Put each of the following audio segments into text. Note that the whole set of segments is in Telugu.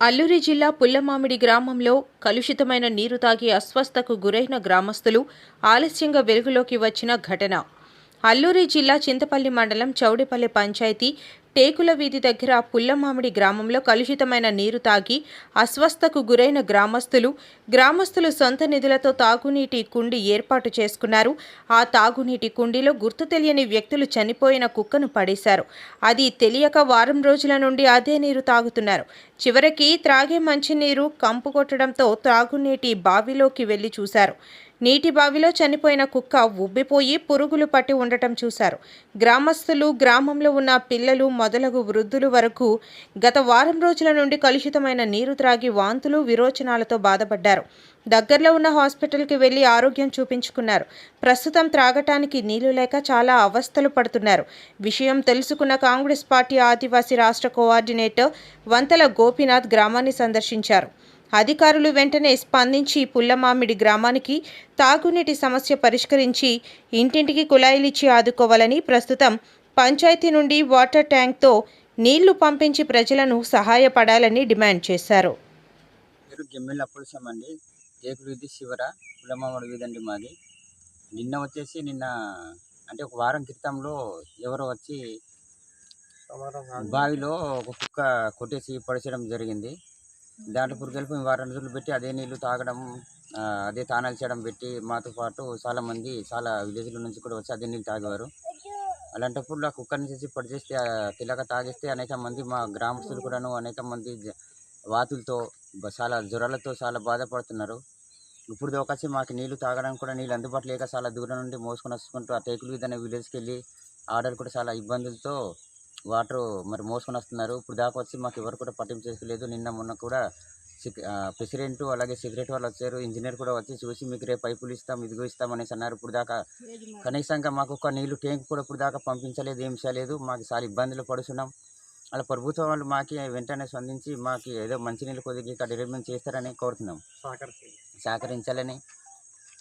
అల్లూరి జిల్లా పుల్లమామిడి గ్రామంలో కలుషితమైన నీరు తాగి అస్వస్థకు గురైన గ్రామస్తులు ఆలస్యంగా వెలుగులోకి వచ్చిన ఘటన. అల్లూరి జిల్లా చింతపల్లి మండలం చౌడిపల్లి పంచాయతీ టేకుల వీధి దగ్గర పుల్లమామిడి గ్రామంలో కలుషితమైన నీరు తాగి అస్వస్థకు గురైన గ్రామస్తులు గ్రామస్తులు సొంత నిధులతో తాగునీటి కుండి ఏర్పాటు చేసుకున్నారు. ఆ తాగునీటి కుండీలో గుర్తు తెలియని వ్యక్తులు చనిపోయిన కుక్కను పడేశారు. అది తెలియక వారం రోజుల నుండి అదే నీరు తాగుతున్నారు. చివరికి త్రాగే మంచినీరు కంపు కొట్టడంతో త్రాగునీటి బావిలోకి వెళ్ళి చూశారు. నీటి బావిలో చనిపోయిన కుక్క ఉబ్బిపోయి పురుగులు పట్టి ఉండటం చూశారు. గ్రామస్తులు గ్రామంలో ఉన్న పిల్లలు మొదలగు వృద్ధులు వరకు గత వారం రోజుల నుండి కలుషితమైన నీరు త్రాగి వాంతులు విరోచనాలతో బాధపడ్డారు. దగ్గరలో ఉన్న హాస్పిటల్కి వెళ్ళి ఆరోగ్యం చూపించుకున్నారు. ప్రస్తుతం త్రాగటానికి నీళ్ళు లేక చాలా అవస్థలు పడుతున్నారు. విషయం తెలుసుకున్న కాంగ్రెస్ పార్టీ ఆదివాసీ రాష్ట్ర కోఆర్డినేటర్ వంతల గోపీనాథ్ గ్రామాన్ని సందర్శించారు. అధికారులు వెంటనే స్పందించి పుల్లమామిడి గ్రామానికి తాగునీటి సమస్య పరిష్కరించి ఇంటింటికి కుళాయిలిచ్చి ఆదుకోవాలని ప్రస్తుతం పంచాయతీ నుండి వాటర్ ట్యాంక్తో నీళ్ళు పంపించి ప్రజలను సహాయపడాలని డిమాండ్ చేశారు. వీధి శివర మాది. నిన్న వచ్చేసి నిన్న అంటే ఒక వారం క్రితంలో ఎవరో వచ్చి బావిలో ఒక కుక్క కొట్టేసి పడిచడం జరిగింది. దాంట్లో పురుగెలుపు వారం రోజులు పెట్టి అదే నీళ్ళు తాగడం అదే తానాలు చేయడం పెట్టి మాతో పాటు చాలా మంది చాలా విలేజ్ల నుంచి కూడా వచ్చి అదే నీళ్ళు తాగేవారు. అలాంటప్పుడు ఆ కుక్కర్ని చేసి పడి చేస్తే తెలియక తాగేస్తే అనేక మంది మా గ్రామస్తులు కూడాను అనేక మంది జ- వాతులతో చాలా జ్వరాలతో చాలా బాధపడుతున్నారు. ఇప్పుడు ఒకసి మాకు నీళ్ళు తాగడానికి కూడా నీళ్ళు అందుబాటులో లేక చాలా దూరం నుండి మోసుకొని వస్తుంటూ ఆ టేకులు విధంగా విలేజ్కి వెళ్ళి ఆడలు కూడా చాలా ఇబ్బందులతో వాటర్ మరి మోసుకొని వస్తున్నారు ఇప్పుడు దాకా వచ్చి మాకు ఎవరు కూడా పట్టింపు చేసుకోలేదు. నిన్న మొన్న కూడా ప్రెసిడెంట్ అలాగే సెక్రటరీ వాళ్ళు వచ్చారు. ఇంజనీర్ కూడా వచ్చి చూసి మీకు రేపు పైపులు ఇస్తాం ఇదిగో ఇస్తాం అనేసి అన్నారు. ఇప్పుడు దాకా కనీసంగా మాకు ఒక నీళ్ళు ట్యాంక్ కూడా ఇప్పుడు దాకా పంపించలేదు ఏం చేయలేదు. మాకు చాలా ఇబ్బందులు పడుతున్నాం. అలా ప్రభుత్వం వాళ్ళు మాకి వెంటనే స్పందించి మాకు ఏదో మంచినీళ్ళు కొద్దిగా ఇక్కడ డెవలప్మెంట్ చేస్తారని కోరుతున్నాం. సహకరించాలని.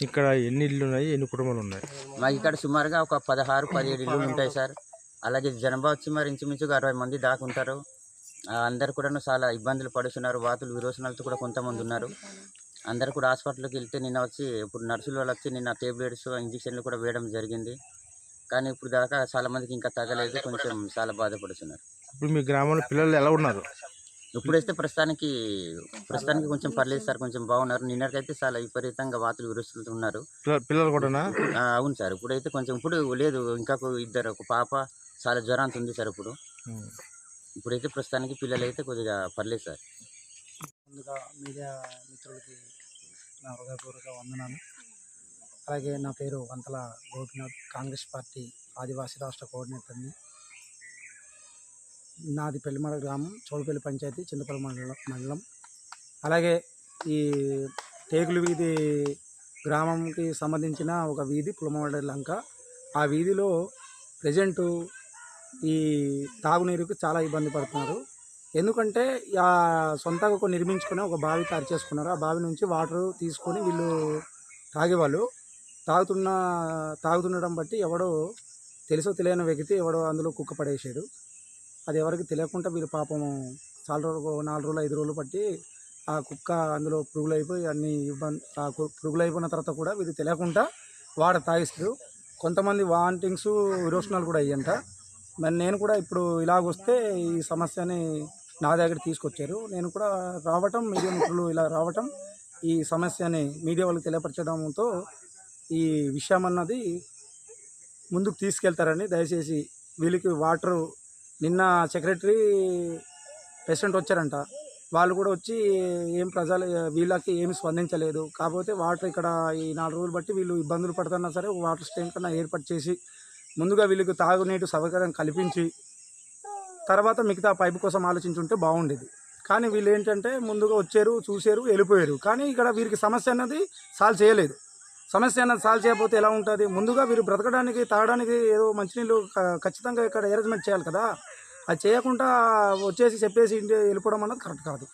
ఇక్కడ ఎన్ని ఇల్లు ఉన్నాయి ఎన్ని కుటుంబాలు ఉన్నాయి? మాకు ఇక్కడ సుమారుగా ఒక పదహారు పదిహేడు ఇల్లులు ఉంటాయి సార్. అలాగే జనాభా వచ్చి మరి ఇంచుమించుగా అరవై మంది దాకా ఉంటారు. అందరు కూడాను చాలా ఇబ్బందులు పడుతున్నారు. వాతులు విరోచనాలతో కూడా కొంతమంది ఉన్నారు. అందరు కూడా హాస్పిటల్కి వెళ్తే నిన్న వచ్చి ఇప్పుడు నర్సులు వాళ్ళు వచ్చి నిన్న టేబ్లెట్స్ ఇంజక్షన్లు కూడా వేయడం జరిగింది. కానీ ఇప్పుడు దాకా చాలా మందికి ఇంకా తగ్గలేదు. కొంచెం చాలా బాధపడుతున్నారు. ఇప్పుడు మీ గ్రామంలో పిల్లలు ఎలా ఉన్నారు? ఇప్పుడైతే ప్రస్తుతానికి ప్రస్తుతానికి కొంచెం పర్లేదు సార్. కొంచెం బాగున్నారు. నిన్నటికైతే చాలా విపరీతంగా వాతులు విరుస్తున్నారు ఉన్నారు. పిల్ల- పిల్లలు కూడానా? ఆ, అవును సార్. ఇప్పుడైతే కొంచెం ఇప్పుడు లేదు. ఇంకా ఇద్దరు ఒక పాప చాలా జ్వరంతో ఉంది సార్ ఇప్పుడు. ఇప్పుడైతే ప్రస్తుతానికి పిల్లలు అయితే కొద్దిగా పర్లేదు సార్. ముందుగా మీడియా మిత్రులకి నా హృదయపూర్వక వందనాలు. అలాగే నా పేరు వంతల గోపినాథ్ కాంగ్రెస్ పార్టీ ఆదివాసీ రాష్ట్ర కోఆర్డినేటర్ని. నాది పెళ్ళిమల గ్రామం చౌడపల్లి పంచాయతీ చింతపల్లి మండలం మండలం. అలాగే ఈ టేకులు వీధి గ్రామంకి సంబంధించిన ఒక వీధి పులమవాడ లంక. ఆ వీధిలో ప్రజెంటు ఈ తాగునీరుకు చాలా ఇబ్బంది పడుతున్నారు. ఎందుకంటే సొంతగా సొంతంగా ఒక నిర్మించుకొని ఒక బావి తయారు చేసుకున్నారు. ఆ బావి నుంచి వాటర్ తీసుకొని వీళ్ళు తాగేవాళ్ళు. తాగుతున్న తాగుతుండడం బట్టి ఎవడో తెలుసో తెలియని వ్యక్తి ఎవడో అందులో కుక్క పడేసాడు. అది ఎవరికి తెలియకుండా వీళ్ళు పాపం చాలా రోజులు నాలుగు రోజులు ఐదు రోజులు పట్టి ఆ కుక్క అందులో పురుగులు అయిపోయి అన్ని ఇబ్బంది ఆ కు- పురుగులు అయిపోయిన తర్వాత కూడా వీళ్ళు తెలియకుండా వాడ తాగిస్తారు కొంతమంది వాంటింగ్స్ విరోచనాలు కూడా అయ్యంట. మరి నేను కూడా ఇప్పుడు ఇలాగొస్తే ఈ సమస్యని నా దగ్గర తీసుకొచ్చారు. నేను కూడా రావటం మీడియా మిత్రులు ఇలా రావటం ఈ సమస్యని మీడియా వాళ్ళకి తెలియపరచడంతో ఈ విషయం అన్నది ముందుకు తీసుకెళ్తారని దయచేసి వీళ్ళకి వాటరు నిన్న సెక్రటరీ ప్రెసిడెంట్ వచ్చారంట. వాళ్ళు కూడా వచ్చి ఏం ప్రజలు వీళ్ళకి ఏమి స్పందించలేదు. కాకపోతే వాటర్ ఇక్కడ ఈ నాలుగు రోజులు బట్టి వీళ్ళు ఇబ్బందులు పడుతున్నా సరే వాటర్ స్టేషన్ కన్నా ఏర్పాటు చేసి ముందుగా వీళ్ళకి తాగునీటి సౌకర్యం కల్పించి తర్వాత మిగతా పైపు కోసం ఆలోచించుంటే బాగుండేది. కానీ వీళ్ళు ఏంటంటే ముందుగా వచ్చారు చూశారు వెళ్ళిపోయారు. కానీ ఇక్కడ వీరికి సమస్య అన్నది సాల్వ్ చేయలేదు. సమస్య అన్నది సాల్వ్ చేయకపోతే ఎలా ఉంటుంది? ముందుగా వీరు బ్రతకడానికి తాగడానికి ఏదో మంచినీళ్ళు ఖచ్చితంగా ఇక్కడ అరేంజ్మెంట్ చేయాలి కదా. అది చేయకుండా వచ్చేసి చెప్పేసి వెళ్ళిపోవడం అన్నది కరెక్ట్ కాదు.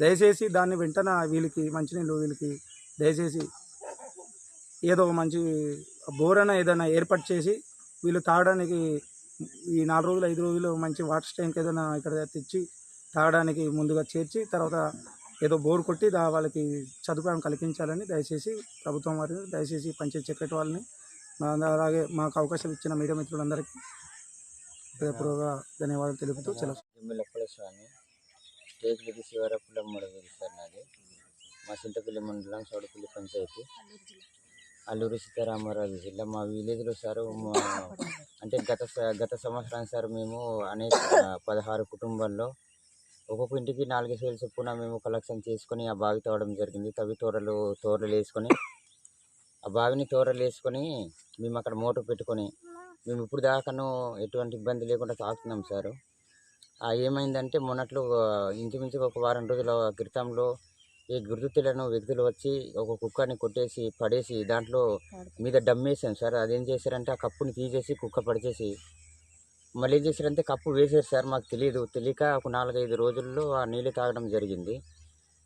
దయచేసి దాన్ని వెంటనే వీళ్ళకి మంచినీళ్ళు వీళ్ళకి దయచేసి ఏదో మంచి బోరైనా ఏదైనా ఏర్పాటు చేసి వీళ్ళు తాగడానికి ఈ నాలుగు రోజులు ఐదు రోజులు మంచి వాటర్ ట్యాంక్ ఏదైనా ఇక్కడ తెచ్చి తాగడానికి ముందుగా చేర్చి తర్వాత ఏదో బోర్ కొట్టి దా వాళ్ళకి సదుపాయం కల్పించాలని దయచేసి ప్రభుత్వం వారిని దయచేసి పంచాయతీ సెక్రటరీ వాళ్ళని అలాగే మాకు అవకాశం ఇచ్చిన మీడియా మిత్రులందరికీ హృదయపూర్వక ధన్యవాదాలు తెలుపుతూ సెలవు. స్వామి. టేకులకి శివరపులం సార్ నాది. మా చింతపల్లి మండలం చౌడపల్లి పంచాయతీ. అల్లూరి సీతారామరాజు జిల్లా మా విలేజ్లో సార్ మా అంటే గత గత సంవత్సరం సార్ మేము అనేక పదహారు కుటుంబాల్లో ఒక్కొక్క ఇంటికి నాలుగు వేలు చొప్పున మేము కలెక్షన్ చేసుకొని ఆ బావి తవ్వడం జరిగింది. తవి తోరలు తోరలు వేసుకొని ఆ బావిని తోరలు వేసుకొని మేము అక్కడ మోటార్ పెట్టుకొని మేము ఇప్పుడు దాకాను ఎటువంటి ఇబ్బంది లేకుండా తాగుతున్నాం సారు. ఏమైందంటే మొన్నట్లో ఇంచుమించు ఒక వారం రోజుల క్రితంలో ఈ గుర్తు తెలియని వ్యక్తులు వచ్చి ఒక కుక్కని కొట్టేసి పడేసి దాంట్లో మీద డమ్మేసాం సార్. అదేం చేశారంటే ఆ కప్పుని తీసేసి కుక్క పడిచేసి మళ్ళీ ఏం చేశారంటే కప్పు వేసారు సార్. మాకు తెలియదు తెలియక ఒక నాలుగైదు రోజుల్లో ఆ నీళ్ళు తాగడం జరిగింది.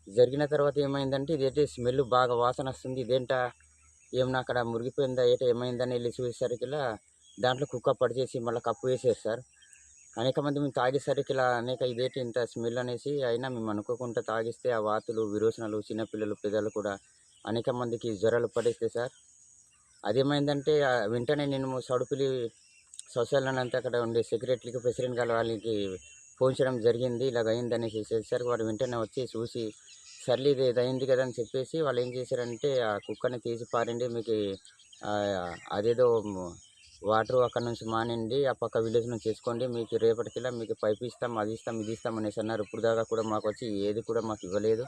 జరిగిన తర్వాత ఏమైందంటే ఇదేంటి స్మెల్ బాగా వాసన వస్తుంది. ఇదేంటా? ఏమన్నా అక్కడ మురిగిపోయిందా? ఏట ఏమైందని వెళ్ళి చూసేసరికి దాంట్లో కుక్క పడిచేసి మళ్ళీ కప్పు వేసారు సార్. అనేక మంది మేము తాగేసరికి ఇలా అనేక ఇదేంటి ఇంత స్మెల్ అనేసి అయినా మేము అనుకోకుండా తాగిస్తే ఆ వాతులు విరోచనాలు చిన్నపిల్లలు పెద్దలు కూడా అనేక మందికి జ్వరాలు పడేస్తాయి సార్. అదేమైందంటే వెంటనే నేను సడుపులి సొసైటీలో అంతా అక్కడ ఉండే సెక్రటరీకి ప్రెసిడెంట్ గారు వాళ్ళకి ఫోన్ చేయడం జరిగింది. ఇలాగ అయిందనేసి చేశారు. వాడు వెంటనే వచ్చి చూసి సర్లే ఇది అయింది కదా అని చెప్పేసి వాళ్ళు ఏం చేశారంటే ఆ కుక్కని తీసి పారండి మీకు అదేదో వాటర్ అక్కడ నుంచి మానండి ఆ పక్క విలేజ్ నుంచి చేసుకోండి మీకు రేపటికిలా మీకు పైప్ ఇస్తాం అది ఇస్తాం ఇది ఇస్తాం అనేసి అన్నారు. ఇప్పుడు దాకా కూడా మాకు వచ్చి ఏది కూడా మాకు ఇవ్వలేదు.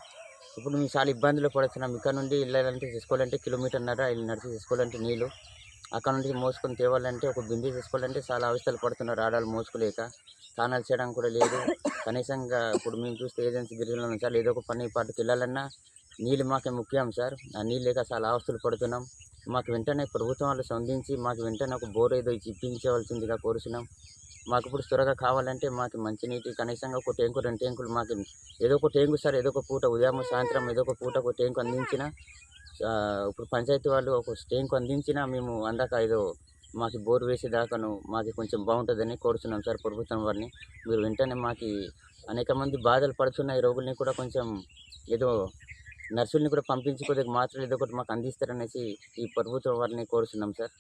ఇప్పుడు మేము చాలా ఇబ్బందులు పడుతున్నాం. ఇక్కడ నుండి వెళ్ళాలంటే తీసుకోవాలంటే కిలోమీటర్న్నర వెళ్ళి నడిచి తీసుకోవాలంటే నీళ్ళు. అక్కడ నుంచి మోసుకొని తేవాలంటే ఒక బింది తీసుకోవాలంటే చాలా అవస్థలు పడుతున్నారు. ఆడాలు మోసుకోలేక స్నానాలు చేయడం కూడా లేదు. కనీసంగా ఇప్పుడు మేము చూస్తే ఏజెన్సీ గిరిజనలో సార్ ఏదో ఒక పని పాటుకి వెళ్ళాలన్నా నీళ్ళు మాకే ముఖ్యం సార్. ఆ నీళ్ళు లేక చాలా అవస్థలు పడుతున్నాం. మాకు వెంటనే ప్రభుత్వం వాళ్ళు స్పందించి మాకు వెంటనే ఒక బోర్ ఏదో ఇచ్చి ఇప్పించవలసిందిగా కోరుచున్నాం. మాకు ఇప్పుడు త్వరగా కావాలంటే మాకు మంచినీటి కనీసంగా ఒక ట్యాంకు రెండు ట్యాంకులు మాకు ఏదో ఒక ట్యాంకు సార్ ఏదో ఒక పూట ఉదయం సాయంత్రం ఏదో ఒక పూట ఒక ట్యాంకు అందించిన ఇప్పుడు పంచాయతీ వాళ్ళు ఒక ట్యాంకు అందించినా మేము అందాక ఏదో మాకు బోర్ వేసేదాకాను మాకు కొంచెం బాగుంటుందని కోరుతున్నాం సార్ ప్రభుత్వం వారిని. మీరు వెంటనే మాకు అనేక మంది బాధలు పడుతున్న ఈ రోగుల్ని కూడా కొంచెం ఏదో నర్సుల్ని కూడా పంపించి కొద్దిగా మాత్రలు ఏదో ఒకటి మాకు అందిస్తారనేసి ఈ ప్రభుత్వం వారిని కోరుతున్నాం సార్.